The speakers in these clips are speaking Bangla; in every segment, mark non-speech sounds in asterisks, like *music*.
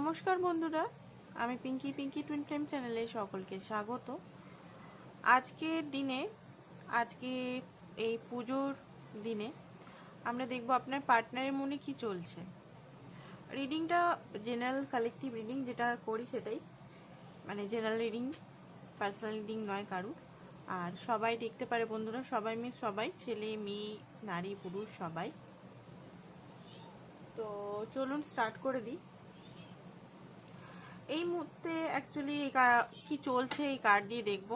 নমস্কার বন্ধুরা, আমি পিঙ্কি পিঙ্কি টুইন ফ্লেম চ্যানেলে সকলকে স্বাগত। আজকের দিনে, আজকে এই পুজোর দিনে আমরা দেখব আপনার পার্টনারের মনে কি চলছে। রিডিংটা জেনারেল কালেকটিভ রিডিং যেটা করি সেটাই। মানে জেনারেল রিডিং পার্সোনাল রিডিং নয় কারুর। আর সবাই দেখতে পারে বন্ধুরা, সবাই মিস সবাই ছেলে, মেয়ে, নারী, পুরুষ, সবাই। তো চলুন স্টার্ট করে দিই। এই মুহূর্তে অ্যাকচুয়ালি কি চলছে এই কার্ড দিয়ে দেখব।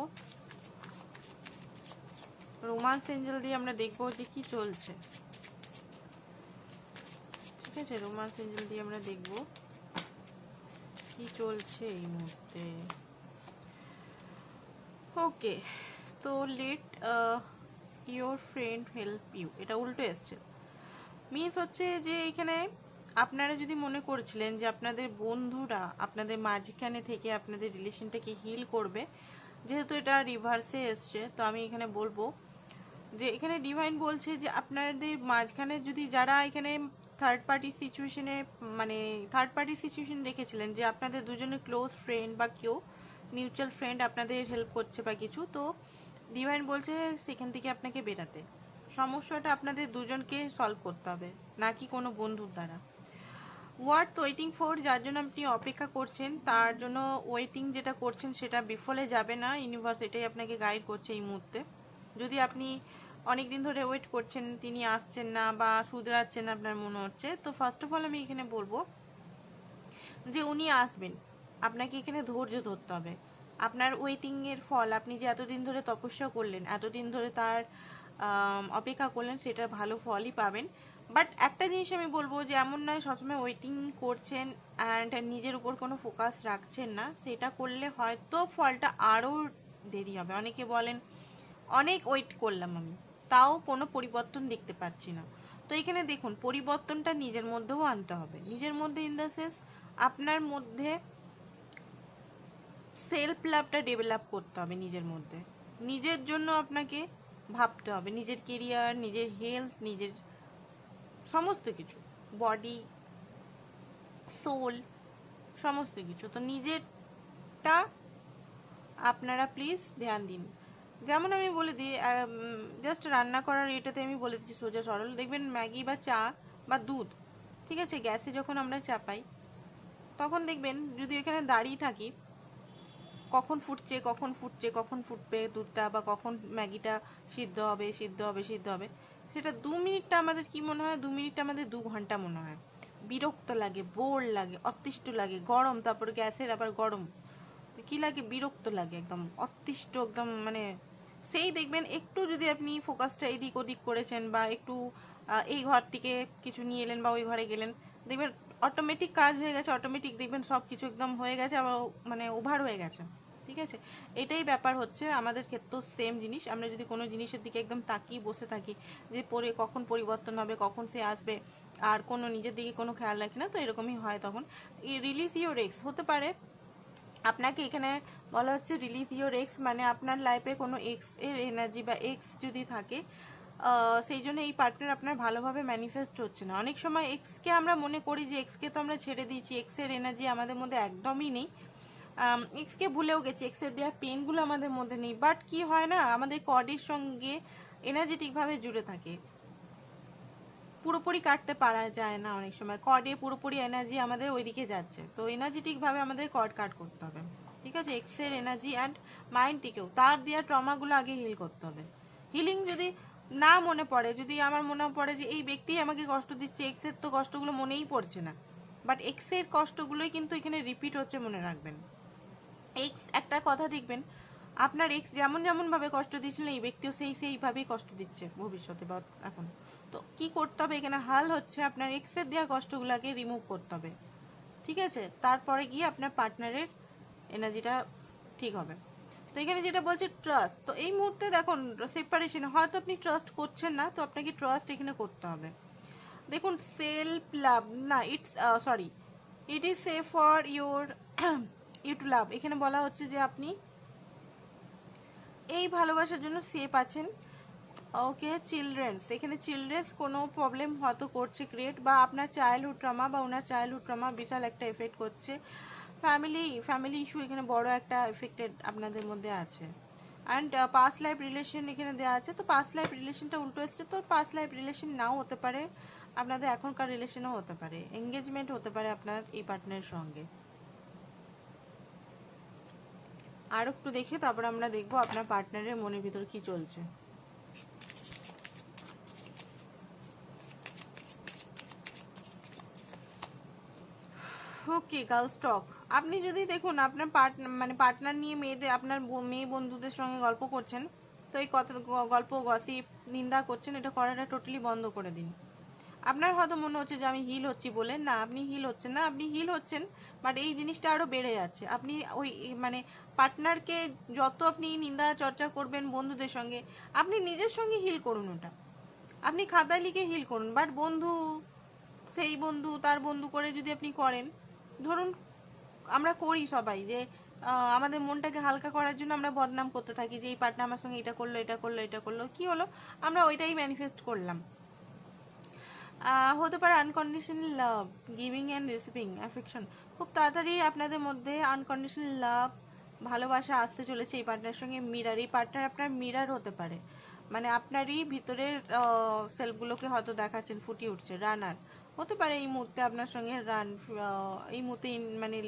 রোমান্স এঞ্জেল দিয়ে আমরা দেখব যে কি চলছে। ঠিক আছে রোমান্স এঞ্জেল দিয়ে আমরা দেখব কি চলছে এই মুহূর্তে। ওকে তো let your friend help you এটা উল্টো এসছে। মিনস হচ্ছে যে এখানে আপনারা যদি মনে করছিলেন যে আপনাদের বন্ধুরা আপনাদের মাঝখানে থেকে আপনাদের রিলেশনটাকে হিল করবে, যেহেতু এটা রিভার্সে এসছে, তো আমি এখানে বলব যে এখানে ডিভাইন বলছে যে আপনাদের মাঝখানে যদি যারা এখানে থার্ড পার্টি সিচুয়েশনে মানে থার্ড পার্টি সিচুয়েশন দেখেছিলেন যে আপনাদের দুজনে ক্লোজ ফ্রেন্ড বা কেউ মিউচুয়াল ফ্রেন্ড আপনাদের হেল্প করছে বা কিছু, তো ডিভাইন বলছে সেখান থেকে আপনাকে বেরাতে। সমস্যাটা আপনাদের দুজনকে সলভ করতে হবে নাকি কোনো বন্ধুর দ্বারা। ওয়ার্ড ওয়েটিং ফর যার জন্য আপনি অপেক্ষা করছেন, তার জন্য ওয়েটিং যেটা করছেন সেটা বিফলে যাবে না। ইউনিভার্স এটাই আপনাকে গাইড করছে এই মুহূর্তে। যদি আপনি অনেক দিন ধরে ওয়েট করছেন, তিনি আসছেন না বা শুধরাচ্ছেন আপনার মনে হচ্ছে, তো ফার্স্ট অফ অল আমি এখানে বলব যে উনি আসবেন। আপনাকে এখানে ধৈর্য ধরতে হবে। আপনার ওয়েটিং এর ফল, আপনি যে এতদিন ধরে তপস্যা করলেন, এতদিন ধরে তার অপেক্ষা করলেন, সেটার ভালো ফলই পাবেন। বাট একটা জিনিস আমি বলব যে, এমন নয় সবসময় ওয়েটিং করছেন অ্যান্ড নিজের উপর কোনো ফোকাস রাখছেন না। সেটা করলে হয়তো ফলটা আরও দেরি হবে। অনেকে বলেন, অনেক ওয়েট করলাম আমি। তাও কোনো পরিবর্তন দেখতে পাচ্ছি না। তো এখানে দেখুন, পরিবর্তনটা নিজের মধ্যেও আনতে হবে। নিজের মধ্যে ইন দ্য সেন্স আপনার মধ্যে সেলফ লাভটা ডেভেলপ করতে হবে নিজের মধ্যে। নিজের জন্য আপনাকে ভাবতে হবে। নিজের কেরিয়ার নিজের হেলথ নিজের সমস্ত কিছু। বডি সোল সমস্ত কিছু। তো নিজেরটা আপনারা প্লিজ ধ্যান দিন। যেমন আমি বলে দিই জাস্ট রান্না করার এটাতে আমি বলে দিচ্ছি সোজা সরল। দেখবেন ম্যাগি বা চা বা দুধ, ঠিক আছে, গ্যাসে যখন আমরা চাপাই তখন দেখবেন যদি এখানে দাঁড়িয়ে থাকি, কখন ফুটছে কখন ফুটছে, কখন ফুটবে দুধটা বা কখন ম্যাগিটা সিদ্ধ হবে সিদ্ধ হবে সিদ্ধ হবে সেটা দু মিনিটটা আমাদের কি মনে হয়? দু মিনিটটা আমাদের দু ঘণ্টা মনে হয়। বিরক্ত লাগে, বোর লাগে, অতিষ্ঠ লাগে, গরম, তারপর গ্যাসের আবার গরম। কি লাগে? বিরক্ত লাগে একদম, অতিষ্ঠ একদম মানে সেই দেখবেন একটু যদি আপনি ফোকাসটা এদিক ওদিক করেছেন বা একটু এই ঘর থেকে কিছু নিয়ে এলেন বা ওই ঘরে গেলেন, দেখবেন অটোমেটিক কাজ হয়ে গেছে অটোমেটিক দেখবেন সব কিছু একদম হয়ে গেছে, আবার মানে ওভার হয়ে গেছে। ঠিক আছে? এটাই ব্যাপার হচ্ছে আমাদের ক্ষেত্রেও সেম জিনিস। আমরা যদি কোনো জিনিসের দিকে একদম তাকিয়ে বসে থাকি, যে পরে কখন পরিবর্তন হবে, কখন সে আসবে, আর কোনো নিজের দিকে কোনো খেয়াল রাখি না, তো এরকমই হয় তখন। রিলিজ ইউর এক্স হতে পারে। আপনাকে এখানে বলা হচ্ছে রিলিজ ইউর এক্স মানে আপনার লাইফে কোনো এক্সের এনার্জি বা এক্স যদি থাকে সেই জন্য এই পার্টনার আপনার ভালোভাবে ম্যানিফেস্ট হচ্ছে না। অনেক সময় এক্সকে আমরা মনে করি যে এক্সকে তো আমরা ছেড়ে দিয়েছি এক্সের এনার্জি আমাদের মধ্যে একদমই নেই। এক্সকে ভুলেও গেছি এক্সের দেওয়া পেনগুলো আমাদের মধ্যে নেই। বাট কি হয় না, আমাদের কডের সঙ্গে এনার্জেটিকভাবে জুড়ে থাকে। পুরোপুরি কাটতে পারা যায় না অনেক সময়। কর্ডে পুরোপুরি এনার্জি আমাদের ওইদিকে যাচ্ছে। তো এনার্জেটিকভাবে আমাদের কর্ড কাট করতে হবে। ঠিক আছে? এক্সের এনার্জি অ্যান্ড মাইন্ডটিকেও তার দেওয়া ট্রমাগুলো আগে হিল করতে হবে। হিলিং যদি না মনে পড়ে, যদি আমার মনে পড়ে যে এই ব্যক্তি আমাকে কষ্ট দিচ্ছে এক্সের তো কষ্টগুলো মনেই পড়ছে না। বাট এক্সের কষ্টগুলোই কিন্তু এখানে রিপিট হচ্ছে মনে রাখবেন। এক্স একটা কথা দেখবেন, আপনার এক্স যেমন যেমন ভাবে কষ্ট দিচ্ছিল, এই ব্যক্তিও সেই সেইভাবেই কষ্ট দিচ্ছে ভবিষ্যতে বা এখন। তো কি করতে হবে? এখানে হাল হচ্ছে আপনার এক্সের দেওয়া কষ্টগুলোকে রিমুভ করতে হবে। ঠিক আছে? তারপরে গিয়ে আপনার পার্টনারের এনার্জিটা ঠিক হবে। তো এখানে যেটা বলছে ট্রাস্ট তো এই মুহূর্তে দেখুন সেপারেশন হয়তো আপনি ট্রাস্ট করছেন না, তো আপনাকে ট্রাস্ট এখানে করতে হবে। দেখুন সেলফ লাভ না it's sorry it is safe for your you to love এখানে বলা হচ্ছে যে আপনি এই ভালোবাসার জন্য সেফ আছেন। ওকে চিলড্রেন্স এখানে চিলড্রেন্স কোনো প্রবলেম হয়তো করছে ক্রিয়েট বা আপনার চাইল্ডহুড ট্রমা বা ওনার চাইল্ডহুড ট্রমা বিশাল একটা এফেক্ট করছে। ফ্যামিলি ফ্যামিলি ইস্যু এখানে বড় একটা এফেক্টেড আপনাদের মধ্যে আছে। অ্যান্ড পাস্ট লাইফ রিলেশন এখানে দেওয়া আছে। তো পাস্ট লাইফ রিলেশনটা উল্টো এসছে। তো পাস্ট লাইফ রিলেশন নাও হতে পারে। আপনাদের এখনকার রিলেশনও হতে পারে। এঙ্গেজমেন্ট হতে পারে আপনার এই পার্টনারের সঙ্গে। আর একটু দেখে তারপর আমরা দেখব আপনার পার্টনারের মনের ভিতর কি চলছে। ওকে গার্লস টক আপনি যদি দেখুন, আপনার পার্টনার মানে পার্টনার নিয়ে মেয়েদের, আপনার মেয়ে বন্ধুদের সঙ্গে গল্প করছেন, তো এই কথা গল্প গসিপ নিন্দা করছেন, এটা করাটা টোটালি বন্ধ করে দিন। আপনার হয়তো মনে হচ্ছে যে আমি হিল হচ্ছি বলে। না, আপনি হিল হচ্ছেন না। আপনি হিল হচ্ছেন বাট এই জিনিসটা আরও বেড়ে যাচ্ছে। আপনি ওই মানে পার্টনারকে যত আপনি নিন্দা চর্চা করবেন বন্ধুদের সঙ্গে, আপনি নিজের সঙ্গে হিল করুন ওটা। আপনি খাতায় লিখে হিল করুন বাট বন্ধু, সেই বন্ধু, তার বন্ধু করে যদি আপনি করেন, ধরুন আমরা করি সবাই যে আমাদের মনটাকে হালকা করার জন্য আমরা বদনাম করতে থাকি যে, এই পার্টনার আমার সঙ্গে এটা করল এটা করল এটা করল। কি হলো? আমরা ওইটাই ম্যানিফেস্ট করলাম। হতে পারে unconditional love giving and receiving affection খুব তাড়াতাড়ি আপনাদের মধ্যে আনকন্ডিশনাল লাভ ভালোবাসা আসতে চলেছে এই পার্টনারের সঙ্গে মিরার এই পার্টনার আপনার মিরার হতে পারে। মানে আপনারই ভিতরের সেলফগুলোকে হয়তো দেখাচ্ছেন, ফুটিয়ে উঠছে রানার হতে পারে এই মুহূর্তে আপনার সঙ্গে রান এই মুহূর্তে মানে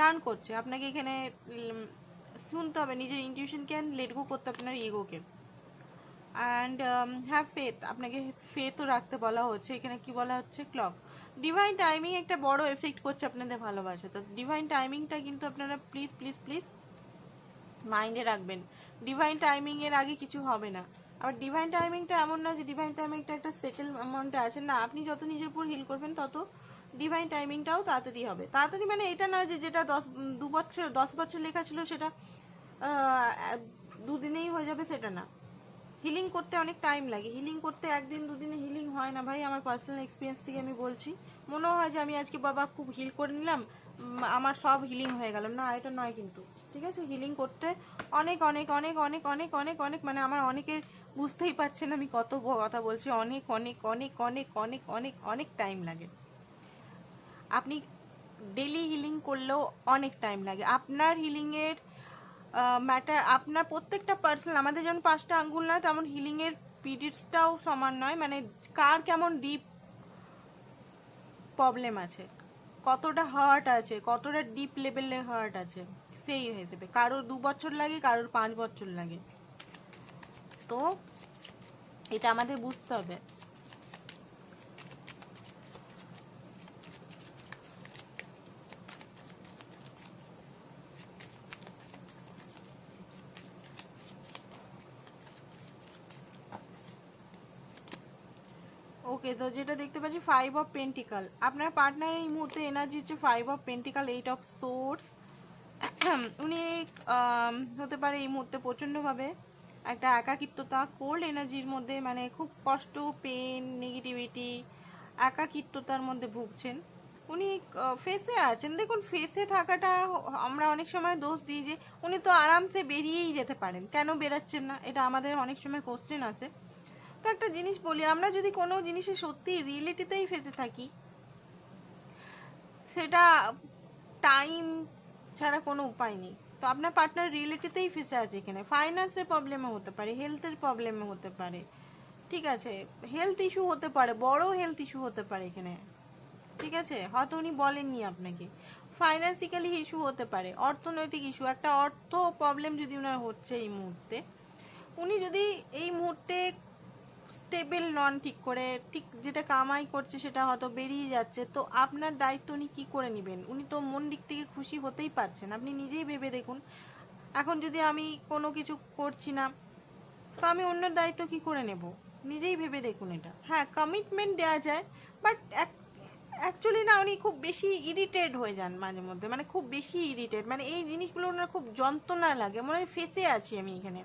রান করছে। আপনাকে এখানে শুনতে হবে, নিজের ইনটিউশনকে লেট গো করতে আপনার ইগোকে অ্যান্ড হ্যাভ ফেথ আপনাকে ফেথও রাখতে বলা হচ্ছে। এখানে কি বলা হচ্ছে? ক্লক ডিভাইন টাইমিং একটা বড় এফেক্ট করছে আপনাদের ভালোবাসা। তো ডিভাইন টাইমিংটা কিন্তু আপনারা প্লিজ প্লিজ প্লিজ মাইন্ডে রাখবেন। ডিভাইন টাইমিং এর আগে কিছু হবে না। আবার ডিভাইন টাইমিংটা এমন না যে ডিভাইন টাইমিংটা একটা সেটেল অ্যামাউন্টে আছে না, আপনি যত নিজের উপর হিল করবেন, তত ডিভাইন টাইমিংটাও তাড়াতাড়ি হবে। তাড়াতাড়ি মানে এটা নয় যে যেটা দশ, দু বছর, দশ বছর লেখা ছিল সেটা দুদিনেই হয়ে যাবে সেটা না। হিলিং করতে অনেক টাইম লাগে হিলিং করতে একদিন দুদিনে হিলিং হয় না ভাই আমার পার্সোনাল এক্সপিরিয়েন্স থেকে আমি বলছি মনে হয় যে আমি আজকে বাবা খুব হিল করে নিলাম আমার সব হিলিং হয়ে গেল না এটা নয় কিন্তু ঠিক আছে হিলিং করতে অনেক অনেক অনেক অনেক অনেক অনেক অনেক মানে আমার অনেকের বুঝতেই পারছেন আমি কত কথা বলছি অনেক অনেক অনেক অনেক অনেক অনেক অনেক টাইম লাগে আপনি ডেলি হিলিং করলেও অনেক টাইম লাগে আপনার হিলিংয়ের ম্যাটার আপনার প্রত্যেকটা পার্সন আমাদের যেমন পাঁচটা আঙ্গুল নয়, তেমন হিলিংয়ের পিরিয়ডসটাও সমান নয়। মানে কার কেমন ডিপ প্রবলেম আছে, কতটা হার্ট আছে, কতটা ডিপ লেভেলের হার্ট আছে, সেই হিসেবে। কারোর দু বছর লাগে, কারোর পাঁচ বছর লাগে। তো এটা আমাদের বুঝতে হবে। ওকে, তো যেটা দেখতে পাচ্ছি ফাইভ অফ পেন্টিকাল আপনার পার্টনার এই মুহূর্তে এনার্জি হচ্ছে five of pentacle eight of swords উনি হতে পারে এই মুহূর্তে প্রচণ্ডভাবে একটা একাকিত্বতা কোল্ড এনার্জির মধ্যে মানে খুব কষ্ট পেন নেগেটিভিটি একাকিত্বতার মধ্যে ভুগছেন। উনি ফেসে আছেন। দেখুন ফেসে থাকাটা আমরা অনেক সময় দোষ দিই যে, উনি তো আরামসে বেরিয়েই যেতে পারেন। কেন বেরাচ্ছেন না? এটা আমাদের অনেক সময় কোশ্চেন আছে তো একটা জিনিস বলি, আমরা যদি কোনো জিনিসে সত্যি রিয়েলিটিতেই ফেসে থাকি, সেটা টাইম ছাড়া কোনো উপায় নেই। তো আপনার পার্টনার রিয়েলিটিতেই ফেসে আছে এখানে। ফাইন্যান্সের প্রবলেমও হতে পারে হেলথের প্রবলেমও হতে পারে। ঠিক আছে হেলথ ইস্যু হতে পারে, বড় হেলথ ইস্যু হতে পারে এখানে। ঠিক আছে, হয়তো উনি বলেননি আপনাকে। ফাইন্যান্সিক্যালি ইস্যু হতে পারে, অর্থনৈতিক ইস্যু একটা অর্থ প্রবলেম যদি ওনার হচ্ছে এই মুহূর্তে, উনি যদি এই মুহূর্তে স্টেবল নন ঠিক করে, ঠিক যেটা কামাই করছে সেটা হয়তো বেরিয়ে যাচ্ছে, তো আপনার দায়িত্ব উনি কী করে নেবেন? উনি তো মন দিক থেকে খুশি হতেই পারছেন। আপনি নিজেই ভেবে দেখুন। এখন যদি আমি কোনো কিছু করছি না, তো আমি অন্যের দায়িত্ব কি করে নেব? নিজেই ভেবে দেখুন এটা। হ্যাঁ কমিটমেন্ট দেওয়া যায় বাট অ্যাকচুয়ালি না, উনি খুব বেশি ইরিটেট হয়ে যান মাঝে মধ্যে মানে খুব বেশি ইরিটেট মানে এই জিনিসগুলো ওনার খুব যন্ত্রণা লাগে, মনে হয় ফেসে আছি আমি এখানে।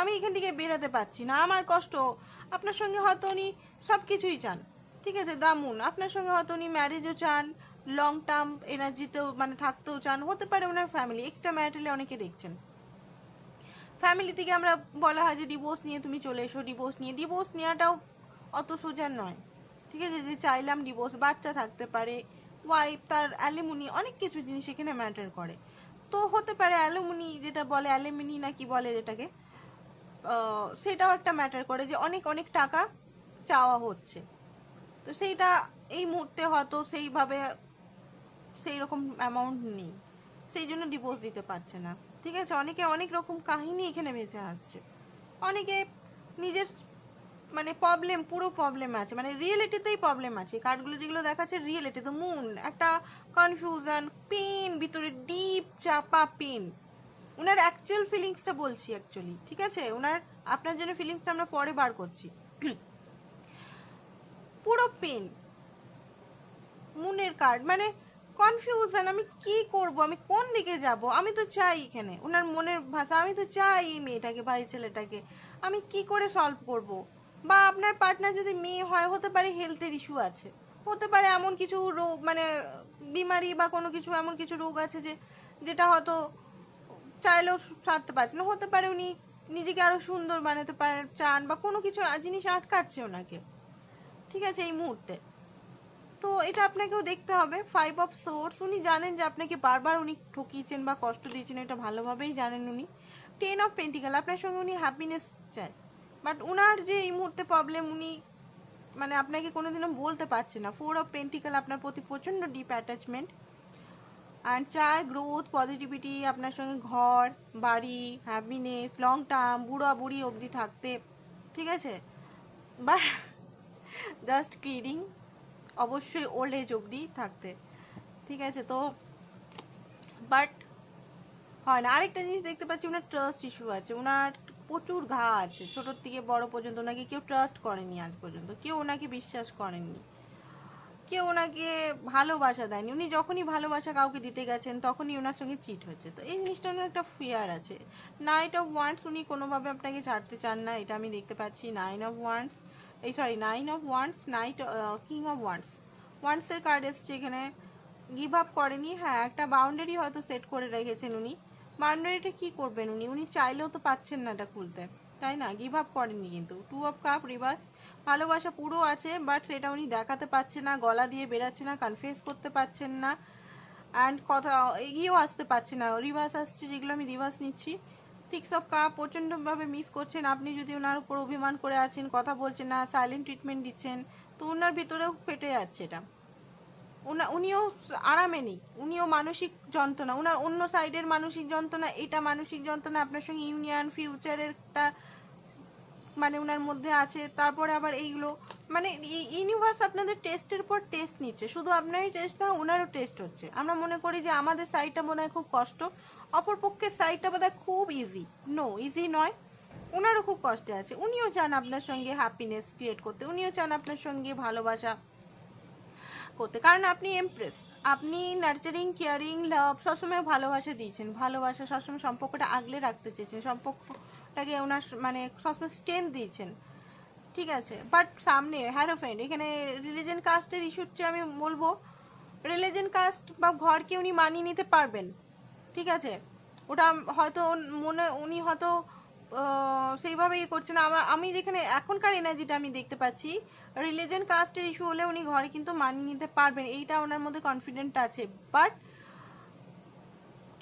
আমি এখান থেকে বেরাতে পারছি না, আমার কষ্ট আপনার সঙ্গে হয়তো উনি সব কিছুই চান। ঠিক আছে, দামুন। আপনার সঙ্গে হয়তো উনি ম্যারেজও চান লং টার্ম এনার্জিতেও মানে থাকতেও চান, হতে পারে ওনার ফ্যামিলি এক্সট্রা ম্যারিটালে অনেকে দেখছেন। ফ্যামিলি থেকে আমরা বলা হয় যে ডিভোর্স নিয়ে তুমি চলে এসো ডিভোর্স নিয়ে। ডিভোর্স নেওয়াটাও অত সোজা নয়। ঠিক আছে, যে চাইলাম ডিভোর্স বাচ্চা থাকতে পারে ওয়াইফ তার অ্যালিমুনি অনেক কিছু জিনিস এখানে ম্যাটার করে। তো হতে পারে অ্যালুমিনি যেটা বলে অ্যালুমিনি না কি বলে যেটাকে? সেটাও একটা ম্যাটার করে যে অনেক অনেক টাকা চাওয়া হচ্ছে। তো সেইটা এই মুহূর্তে হয়তো সেইভাবে সেই রকম অ্যামাউন্ট নেই। সেই জন্য ডিভোর্স দিতে পারছে না। ঠিক আছে? অনেকে অনেক রকম কাহিনী এখানে ভেসে আসছে। অনেকে নিজের মানে প্রবলেম পুরো প্রবলেম আছে। মানে রিয়েলিটিতেই প্রবলেম আছে। কার্ডগুলো যেগুলো দেখাচ্ছে রিয়েলিটি তো মুন একটা কনফিউশন পেন ভিতরে ডিপ চাপা পেন ওনার অ্যাকচুয়াল ফিলিংসটা বলছি অ্যাকচুয়ালি ঠিক আছে? ওনার আপনার জন্য ফিলিংসটা আমরা পরে বার করছি। *clears throat* পুরো পেন মুনের কার্ড মানে কনফিউশন আমি কি করব? আমি কোন দিকে যাব? আমি তো চাই এখানে। ওনার মনের ভাষা, আমি তো চাই এই মেয়েটাকে, ভাই ছেলেটাকে। আমি কি করে সলভ করব? বা আপনার পার্টনার যদি মেয়ে হয়, হতে পারে হেলথের ইস্যু আছে। হতে পারে এমন কিছু রোগ মানে বিমারি বা কোনো কিছু, এমন কিছু রোগ আছে যে, যেটা হয়তো চাইলেও সারতে পারছে না, হতে পারে উনি নিজেকে আরও সুন্দর বানাতে পারেন চান বা কোনো কিছু জিনিস আটকাচ্ছে ওনাকে। ঠিক আছে, এই মুহূর্তে। তো এটা আপনাকেও দেখতে হবে ফাইভ অফ সোর্স উনি জানেন যে আপনাকে বারবার উনি ঠকিয়েছেন বা কষ্ট দিয়েছেন, এটা ভালোভাবেই জানেন উনি। টেন অফ পেন্টিকাল আপনার সঙ্গে উনি হ্যাপিনেস চায়। বাট উনার যে এই মুহূর্তে প্রবলেম উনি মানে আপনাকে কোনোদিনও বলতে পারছে না। ফোর অফ পেন্টিকাল আপনার প্রতি প্রচণ্ড ডিপ অ্যাটাচমেন্ট অ্যান্ড চায় গ্রোথ পজিটিভিটি আপনার সঙ্গে ঘর, বাড়ি হ্যাপিনেস লং টার্ম বুড়া বুড়ি অবধি থাকতে। ঠিক আছে? বা জাস্ট কিডিং অবশ্যই ওল্ড এজ অবধি থাকতে। ঠিক আছে তো? বাট হয় না, আরেকটা জিনিস দেখতে পাচ্ছি, ওনার ট্রাস্ট ইস্যু আছে। ওনার প্রচুর ঘা আছে, ছোটোর থেকে বড় পর্যন্ত। ওনাকে কেউ ট্রাস্ট করেনি আজ পর্যন্ত, কেউ ওনাকে বিশ্বাস করেনি কেউ ওনাকে ভালোবাসা দেয়নি। উনি যখনই ভালোবাসা কাউকে দিতে গেছেন, তখনই ওনার সঙ্গে চিট হচ্ছে। তো এই জিনিসটা ওনার একটা ফিয়ার আছে। নাইট অফ ওয়ান্স উনি কোনোভাবে আপনাকে ছাড়তে চান না, এটা আমি দেখতে পাচ্ছি। নাইন অফ ওয়ান্স এই sorry nine of wands knight king of wands ওয়ান্সের card এসছে এখানে। গিভ আপ করেনি। হ্যাঁ একটা বাউন্ডারি হয়তো সেট করে রেখেছেন উনি। বাউন্ডারিটা কি করবেন উনি? উনি চাইলেও তো পাচ্ছেন না এটা খুলতে। তাই না? গিভ আপ করেননি কিন্তু। টু অফ কাপ রিভার্স ভালোবাসা পুরো আছে বাট সেটা উনি দেখাতে পারছে না, গলা দিয়ে বেরাচ্ছে না কনফেস করতে পারছেন না অ্যান্ড কথা এগিয়েও আসতে পারছে না রিভার্স আসছে, যেগুলো আমি রিভার্স নিচ্ছি। সিক্স অফ কাপ প্রচণ্ডভাবে মিস করছেন, আপনি যদি ওনার উপর অভিমান করে আছেন, কথা বলছেন না সাইলেন্ট ট্রিটমেন্ট দিচ্ছেন, তো ওনার ভিতরেও ফেটে যাচ্ছে এটা। ওনা, উনিও আরামে নেই, উনিও মানসিক যন্ত্রণা, ওনার অন্য সাইডের মানসিক যন্ত্রণা, এটা মানসিক যন্ত্রণা, আপনার সঙ্গে ইউনিয়ন ফিউচারের একটা মানে ওনার মধ্যে আছে, তারপরে আবার এইগুলো মানে ইউনিভার্স আপনাদের টেস্টের পর টেস্ট নিচ্ছে, শুধু আপনারই টেস্ট না ওনারও টেস্ট হচ্ছে। আমরা মনে করি যে আমাদের সাইডটা মনে খুব কষ্ট অপর পক্ষের সাইডটা বোধ খুব ইজি নো ইজি নয় ওনারও খুব কষ্টে আছে। উনিও চান আপনার সঙ্গে হ্যাপিনেস ক্রিয়েট করতে, উনিও চান আপনার সঙ্গে ভালোবাসা করতে, কারণ আপনি এমপ্রেস আপনি নার্চারিং কেয়ারিং লাভ সবসময় ভালোবাসা দিয়েছেন, ভালোবাসা সবসময় সম্পর্কটা আগলে রাখতে চেয়েছেন সম্পর্কটাকে ওনার মানে সবসময় স্ট্রেংথ দিয়েছেন। ঠিক আছে? বাট সামনে হ্যালো ফ্রেন্ড এখানে রিলিজেন কাস্টের ইস্যুর চেয়ে আমি বলব রিলিজেন কাস্ট বা ঘরকে উনি মানিয়ে নিতে পারবেন। ঠিক আছে? ওটা হয়তো মনে উনি হয়তো সেইভাবে ইয়ে করছেন। আমার আমি যেখানে এখনকার এনার্জিটা আমি দেখতে পাচ্ছি রিলিজেন কাস্টের ইস্যু হলে উনি ঘরে কিন্তু মানিয়ে নিতে পারবেন। এইটা ওনার মধ্যে কনফিডেন্ট আছে। বাট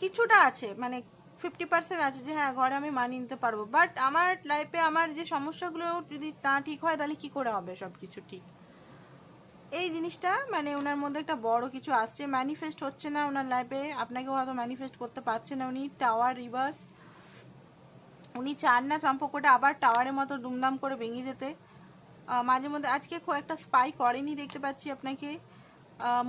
কিছুটা আছে মানে ফিফটি পার্সেন্ট আছে যে হ্যাঁ ঘরে আমি মানিয়ে নিতে পারব। বাট আমার লাইফে আমার যে সমস্যাগুলো যদি না ঠিক হয়, তাহলে কি করে হবে সব কিছু ঠিক? এই জিনিসটা মানে ওনার মধ্যে একটা বড় কিছু আসছে। ম্যানিফেস্ট হচ্ছে না ওনার লাইফে আপনাকেও হয়তো ম্যানিফেস্ট করতে পারছে না উনি। টাওয়ার রিভার্স উনি চান না সম্পর্কটা আবার টাওয়ারের মতো দুমদাম করে ভেঙে যেতে। মাঝে মধ্যে আজকে খুব একটা স্পাই করেনি, দেখতে পাচ্ছি আপনাকে।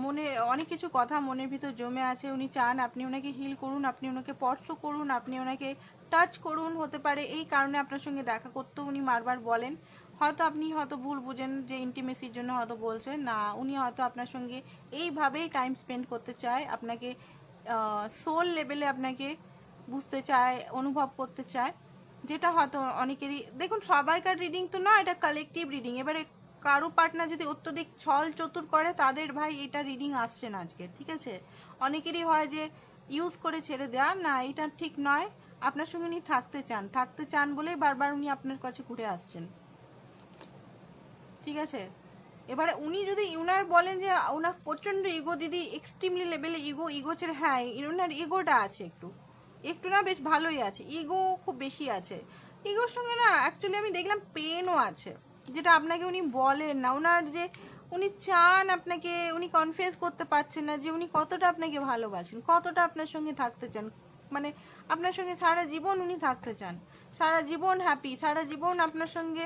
মনে, অনেক কিছু কথা মনের ভিতর জমে আছে। উনি চান আপনি ওনাকে হিল করুন, আপনি ওনাকে স্পর্শ করুন, আপনি ওনাকে টাচ করুন হতে পারে। এই কারণে আপনার সঙ্গে দেখা করতেও উনি বারবার বলেন। হয়তো আপনি হয়তো ভুল বুঝেন যে ইন্টিমেসির জন্য হয়তো বলছেন। না, উনি হয়তো আপনার সঙ্গে এইভাবেই টাইম স্পেন্ড করতে চায়। আপনাকে সোল লেভেলে আপনাকে বুঝতে চায়, অনুভব করতে চায়। যেটা হয়তো অনেকেরই, দেখুন, সবাইকার রিডিং তো না, এটা কালেকটিভ রিডিং এবারে কারও পার্টনার যদি অত্যধিক ছল চতুর করে, তাদের ভাই এটা রিডিং আসছে না আজকে, ঠিক আছে? অনেকেরই হয় যে ইউজ করে ছেড়ে দেওয়া না, এটা ঠিক নয়। আপনার সঙ্গে উনি থাকতে চান থাকতে চান বলেই বারবার উনি আপনার কাছে ঘুরে আসছেন। ঠিক আছে? এবারে উনি যদি ইউনার বলেন যে ওনার প্রচণ্ড ইগো দিদি এক্সট্রিমলি লেভেলে ইগো ইগো ছেড়ে হ্যাঁ ইউনার ইগোটা আছে একটু। একটু না, বেশ ভালোই আছে। ইগো খুব বেশি আছে। ইগোর সঙ্গে না অ্যাকচুয়ালি আমি দেখলাম পেনও আছে। যেটা আপনাকে উনি বলেন না ওনার যে উনি চান আপনাকে, উনি কনফিউজ করতে পারছেন না যে উনি কতটা আপনাকে ভালোবাসেন, কতটা আপনার সঙ্গে থাকতে চান। মানে আপনার সঙ্গে সারা জীবন উনি থাকতে চান। সারা জীবন হ্যাপি সারা জীবন আপনার সঙ্গে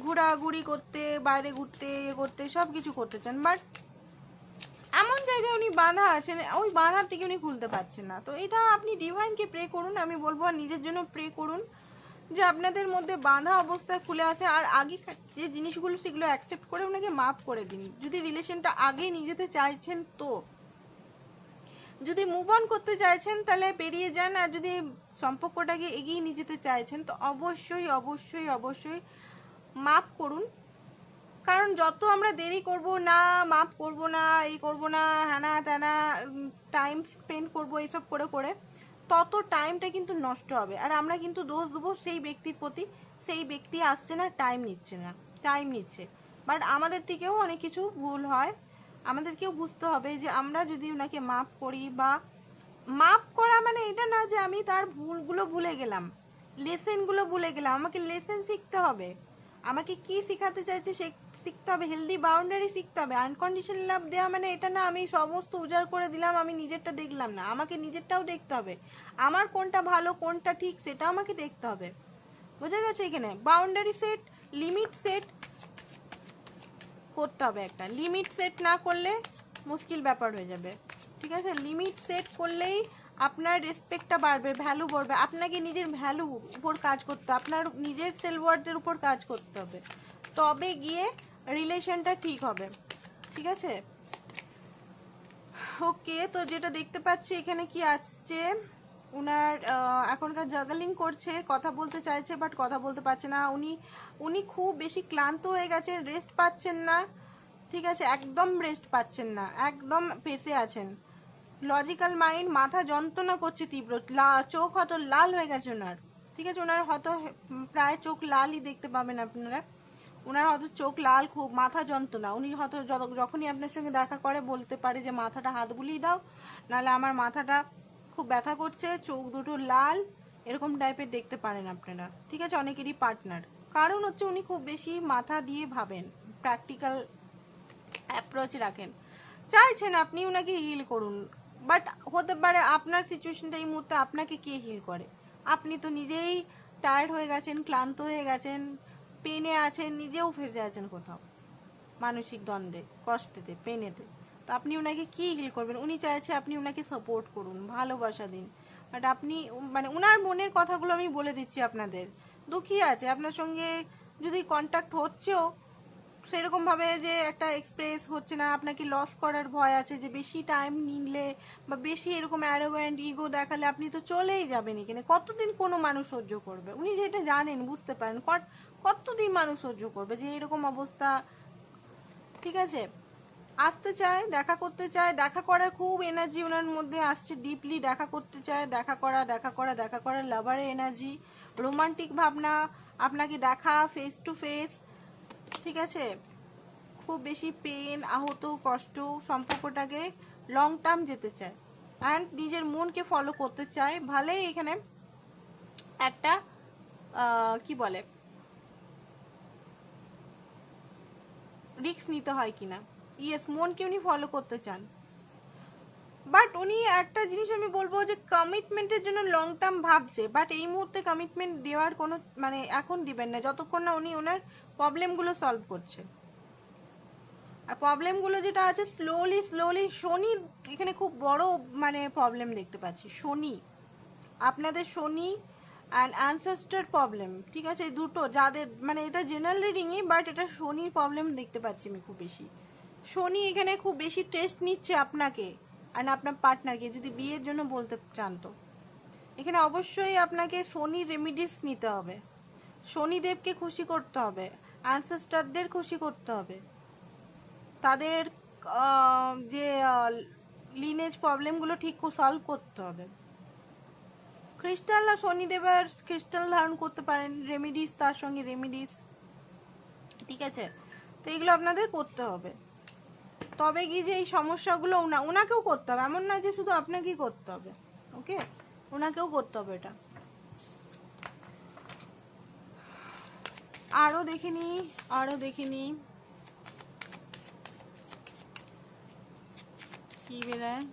ঘোরাঘুরি করতে, বাইরে ঘুরতে ইয়ে করতে সব কিছু করতে চান। বাট এমন জায়গায় উনি বাঁধা আছেন, ওই বাঁধার থেকে উনি খুলতে পারছেন না। তো এটা আপনি ডিভাইনকে প্রে করুন, আমি বলব নিজের জন্য প্রে করুন। যে আপনাদের মধ্যে বাঁধা অবস্থায় খুলে আসে আর আগে যে জিনিসগুলো সেগুলো অ্যাকসেপ্ট করে ওনাকে মাফ করে দিন। যদি রিলেশনটা আগেই নিয়ে যেতে চাইছেন তো। যদি মুভ অন করতে চাইছেন তাহলে পেরিয়ে যান আর যদি সম্পর্কটাকে এগিয়ে নিয়ে যেতে চাইছেন তো অবশ্যই অবশ্যই অবশ্যই মাফ করুন। কারণ যত আমরা দেরি করব না মাপ করব না, এই করব না, হ্যানা ত্যানা টাইম স্পেন্ড করব এইসব করে করে। তত টাইমটা কিন্তু নষ্ট হবে। আর আমরা কিন্তু দোষ দেবো সেই ব্যক্তির প্রতি। সেই ব্যক্তি আসছে না টাইম নিচ্ছে না টাইম নিচ্ছে। বাট আমাদের থেকেও অনেক কিছু ভুল হয়। আমাদেরকেও বুঝতে হবে যে আমরা যদি ওনাকে মাপ করি বা মাপ করা মানে এটা না যে আমি তার ভুলগুলো ভুলে গেলাম। লেসেনগুলো ভুলে গেলাম। আমাকে লেসেন শিখতে হবে। আমাকে কি শেখাতে চাইছে সে শিখতে হবে হেলদি বাউন্ডারি শিখতে হবে। আনকন্ডিশন লাভ দেওয়া মানে এটা না, আমি সমস্ত উজাড় করে দিলাম, আমি নিজেরটা দেখলাম না। আমাকে নিজেরটাও দেখতে হবে। আমার কোনটা ভালো, কোনটা ঠিক সেটা আমাকে দেখতে হবে। বোঝা গেছে এখানে? বাউন্ডারি সেট লিমিট সেট করতে হবে একটা। লিমিট সেট না করলে মুশকিল ব্যাপার হয়ে যাবে। ঠিক আছে? লিমিট সেট করলেই আপনার রেসপেক্টটা বাড়বে ভ্যালু বাড়বে। আপনাকে নিজের ভ্যালু উপর কাজ করতে আপনার নিজের সেলওয়ার্ডের উপর কাজ করতে হবে। তবে গিয়ে রিলেশনটা ঠিক হবে। ঠিক আছে? ওকে, তো যেটা দেখতে পাচ্ছি এখানে কি আসছে? উনার এখনকার জাগালিং করছে, কথা বলতে চাইছে বাট কথা বলতে পারছে না। উনি উনি খুব বেশি ক্লান্ত হয়ে গেছেন রেস্ট পাচ্ছেন না। ঠিক আছে, একদম রেস্ট পাচ্ছেন না, একদম পেসে আছেন। লজিক্যাল মাইন্ড মাথা যন্ত্রণা করছে তীব্র চোখ হয়তো লাল হয়ে গেছে ওনার ঠিক আছে ওনার হয়তো প্রায় চোখ লালই দেখতে পাবেন আপনারা। ওনার হয়তো চোখ লাল, খুব মাথা যন্ত্রণা। উনি হয়তো যত- যখনই আপনার সঙ্গে দেখা করে, বলতে পারে যে, মাথাটা হাত বুলিয়ে দাও। নাহলে আমার মাথাটা খুব ব্যথা করছে, চোখ দুটো লাল, এরকম টাইপের দেখতে পারেন আপনারা। ঠিক আছে? অনেকেরই পার্টনার কারণ হচ্ছে উনি খুব বেশি মাথা দিয়ে ভাবেন প্র্যাকটিক্যাল অ্যাপ্রোচ রাখেন। চাইছেন আপনি ওনাকে হিল করুন। বাট হতে পারে আপনার সিচুয়েশনটা এই মুহূর্তে আপনাকে কে হিল করে? আপনি তো নিজেই টায়ার্ড হয়ে গেছেন, ক্লান্ত হয়ে গেছেন পেনে আছেন, নিজেও ফেসে আছেন কোথাও। মানসিক দ্বন্দ্বে, কষ্টেতে, পেনেতে। তো আপনি ওনাকে কি হিল করবেন? উনি চাইছে আপনি ওনাকে সাপোর্ট করুন, ভালোবাসা দিন। বাট আপনি মানে ওনার মনের কথাগুলো আমি বলে দিচ্ছি আপনাদের। দুঃখী আছে, আপনার সঙ্গে যদি কন্ট্যাক্ট হচ্ছেও সেরকম ভাবে যে একটা এক্সপ্রেস হচ্ছে না, আপনাকে লস করার ভয় আছে যে বেশি টাইম নিলে বা বেশি এরকম অ্যারোগ্যান্ট ইগো দেখালে আপনি তো চলেই যাবেন এখানে। কতদিন কোনো মানুষ সহ্য করবে? উনি যেটা জানেন, বুঝতে পারেন। কতদিন মানুষ সহ্য করবে যে এরকম অবস্থা? ঠিক আছে? আসতে চায়, দেখা করতে চায়, দেখা করার খুব এনার্জি ওনার মধ্যে আসছে ডিপলি দেখা করতে চায়, দেখা করা দেখা করা দেখা করা লাভারের এনার্জি রোমান্টিক ভাবনা, আপনাকে দেখা ফেস টু ফেস ঠিক আছে? খুব বেশি পেন আহত, কষ্ট সম্পর্কটাকে লং টার্ম যেতে চায়। অ্যান্ড নিজের মনকে ফলো করতে চায়। ভালোই এখানে একটা কি বলে? রিস্ক নিতে হয় কিনা। ইয়েস মনকে উনি ফলো করতে চান। বাট উনি একটা জিনিস আমি বলব যে কমিটমেন্টের জন্য লং টার্ম ভাবছে। বাট এই মুহূর্তে কমিটমেন্ট দেওয়ার কোনো মানে এখন দিবেন না। যতক্ষণ না উনি ওনার প্রবলেমগুলো সলভ করছে। আর প্রবলেমগুলো যেটা আছে স্লোলি স্লোলি শনি এখানে খুব বড় মানে প্রবলেম দেখতে পাচ্ছি। শনি, আপনাদের শনি অ্যান্ড অ্যানসেস্টার প্রবলেম ঠিক আছে? এই দুটো যাদের মানে এটা জেনারেল রিডিংই বাট এটা শনির প্রবলেম দেখতে পাচ্ছি আমি খুব বেশি। শনি এখানে খুব বেশি টেস্ট নিচ্ছে আপনাকে আর আপনার পার্টনারকে যদি বিয়ের জন্য বলতে চান তো। এখানে অবশ্যই আপনাকে শনি রেমিডিস নিতে হবে। শনিদেবকে খুশি করতে হবে অ্যানসেস্টারদের খুশি করতে হবে। তাদের যে লিনেজ প্রবলেমগুলো ঠিক সলভ করতে হবে। ক্রিস্টাল আর শনিদেবের ক্রিস্টাল ধারণ করতে পারেন রেমিডিস তার সঙ্গে রেমিডিস ঠিক আছে? তো এগুলো আপনাদের করতে হবে। তবে কি যে এই সমস্যাগুলো ওনা, ওনাকেও করতে হবে। এমন না যে শুধু আপনাকেই করতে হবে, ওকে? ওনাকেও করতে হবে এটা। আরও দেখিনি আরও দেখিনি কি বেরায়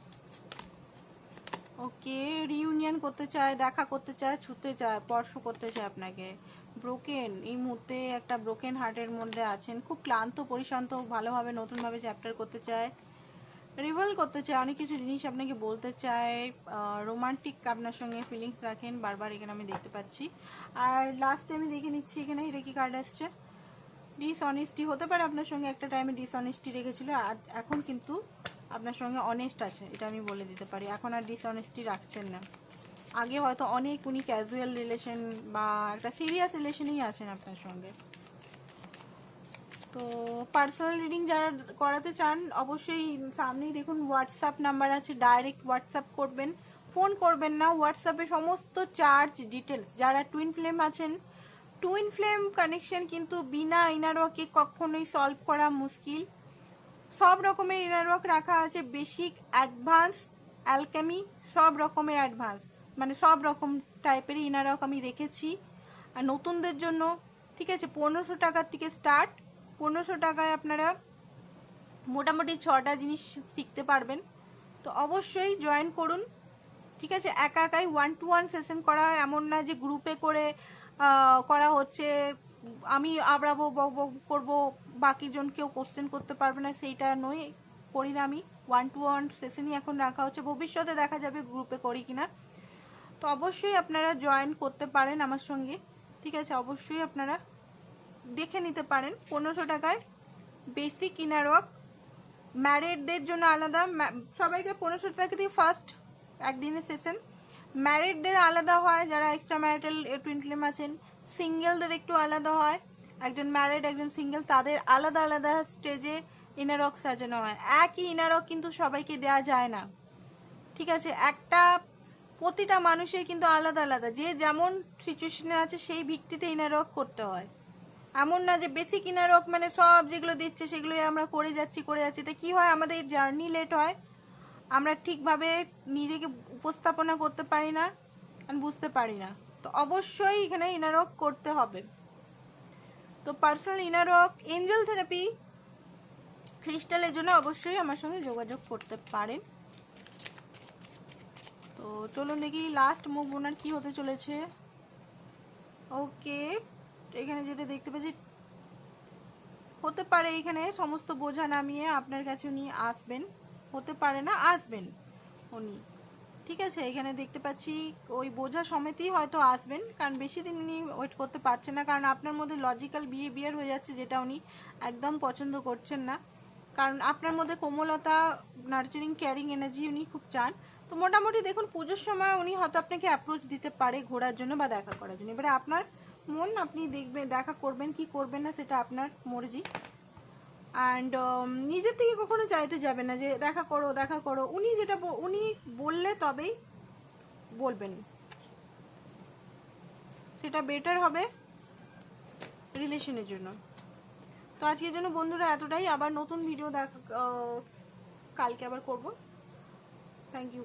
ওকে রিউনিয়ন করতে চায়, দেখা করতে চায়, ছুতে চায়, স্পর্শ করতে চায় আপনাকে। ব্রোকেন এই মুহূর্তে একটা ব্রোকেন হার্টের মধ্যে আছেন। খুব ক্লান্ত, পরিশান্ত, ভালোভাবে, নতুনভাবে চ্যাপ্টার করতে চায় রিভেল করতে চায়, অনেক কিছু জিনিস আপনাকে বলতে চায়। রোমান্টিক আপনার সঙ্গে ফিলিংস রাখেন, বারবার এখানে আমি দেখতে পাচ্ছি। আর লাস্টে আমি দেখে নিচ্ছি এখানে এটা কি কার্ড আসছে। ডিসঅনেস্টি হতে পারে আপনার সঙ্গে, একটা টাইমে ডিসঅনেস্টি রেখেছিল, আর এখন কিন্তু আপনার সঙ্গে অনেস্ট আছে, এটা আমি বলে দিতে পারি। এখন আর ডিসঅনেস্টি রাখছেন না। আগে হয়তো অনেক উনি ক্যাজুয়াল রিলেশন বা একটা সিরিয়াস রিলেশনেই আছেন আপনার সঙ্গে। তো পার্সোনাল রিডিং যারা করাতে চান, অবশ্যই সামনেই দেখুন হোয়াটসঅ্যাপ নাম্বার আছে ডাইরেক্ট হোয়াটসঅ্যাপ করবেন। ফোন করবেন না হোয়াটসঅ্যাপে সমস্ত চার্জ ডিটেলস যারা টুইন ফ্লেম আছেন টুইন ফ্লেম কানেকশন কিন্তু বিনা ইনারওয়াকে কখনোই সলভ করা মুশকিল। সব রকমের ইনারওয়ার্ক রাখা আছে বেসিক অ্যাডভান্স অ্যালকেমি সব রকমের অ্যাডভান্স মানে সব রকম টাইপের ইনারওয়ার্ক আমি রেখেছি। আর নতুনদের জন্য, ঠিক আছে, পনেরোশো টাকার থেকে স্টার্ট পনেরোশো টাকায় আপনারা মোটামুটি ছটা জিনিস শিখতে পারবেন। তো অবশ্যই জয়েন করুন। ঠিক আছে, একা একাই ওয়ান টু ওয়ান সেশন করা এমন না যে গ্রুপে করে করা হচ্ছে, আমি আবড়াবো, বক বক, করব বাকি জন কেউ কোশ্চেন করতে পারবে না, সেইটা নয়। করি না আমি। ওয়ান টু ওয়ান সেশনই এখন রাখা হচ্ছে। ভবিষ্যতে দেখা যাবে গ্রুপে করি কিনা। তো অবশ্যই আপনারা জয়েন করতে পারেন আমার সঙ্গে। ঠিক আছে? অবশ্যই আপনারা দেখে নিতে পারেন। পনেরোশো টাকায় বেসিক ওয়ার্ক ম্যারিডদের জন্য আলাদা। সবাইকে পনেরোশো টাকা দিয়ে ফার্স্ট একদিনের সেশন ম্যারিডদের আলাদা হয়, যারা এক্সট্রা ম্যারিটাল টুইন ফ্লেম আছেন। সিঙ্গেলদের একটু আলাদা হয়। একজন ম্যারিড একজন সিঙ্গেল তাদের আলাদা আলাদা স্টেজে ইনারক সাজানো হয়। একই ইনারক কিন্তু সবাইকে দেওয়া যায় না। ঠিক আছে? একটা, প্রতিটা মানুষের কিন্তু আলাদা আলাদা। যে যেমন সিচুয়েশনে আছে, সেই ভিত্তিতে ইনারক করতে হয়। এমন না যে বেসিক ইনারক মানে সব যেগুলো দিচ্ছে, সেগুলোই আমরা করে যাচ্ছি করে যাচ্ছি। এটা কি হয়? আমাদের জার্নি লেট হয়। আমরা ঠিকভাবে নিজেকে উপস্থাপনা করতে পারি না বুঝতে পারি না। তো অবশ্যই এখানে ইনারক করতে হবে। তো পার্সোনাল ইনারক এঞ্জেল থেরাপি ক্রিস্টালের জন্য অবশ্যই আমার সঙ্গে যোগাযোগ করতে পারেন। তো চলুন দেখি লাস্ট মুভ ওনার কি হতে চলেছে। ওকে এখানে যেটা দেখতে পাচ্ছি হতে পারে এখানে সমস্ত বোঝা নামিয়ে আপনার কাছে উনি আসবেন, হতে পারে না, আসবেন উনি। ঠিক আছে, এখানে দেখতে পাচ্ছি ওই বোঝা সমেতই হয়তো আসবেন, কারণ বেশি দিন উনি ওয়েট করতে পারছেন না, কারণ আপনার মধ্যে লজিক্যাল বিহেভিয়ার হয়ে যাচ্ছে যেটা উনি একদম পছন্দ করছেন না। কারণ আপনার মধ্যে কোমলতা নার্চারিং ক্যারিং এনার্জি উনি খুব চান। তো মোটামুটি দেখুন, পুজোর সময় উনি হয়তো আপনাকে অ্যাপ্রোচ দিতে পারে ঘোরার জন্য বা দেখা করার জন্য। এবারে আপনার মন, আপনি দেখবেন, দেখা করবেন, কি করবেন না, সেটা আপনার মর্জি। অ্যান্ড নিজের থেকে কখনো চাইতে যাবে না যে, দেখা করো দেখা করো। উনি যেটা উনি বললে তবেই বলবেন। সেটা বেটার হবে রিলেশনের জন্য। তো আজকের জন্য বন্ধুরা এতটাই। আবার নতুন ভিডিও দেখ কালকে আবার করব। Thank you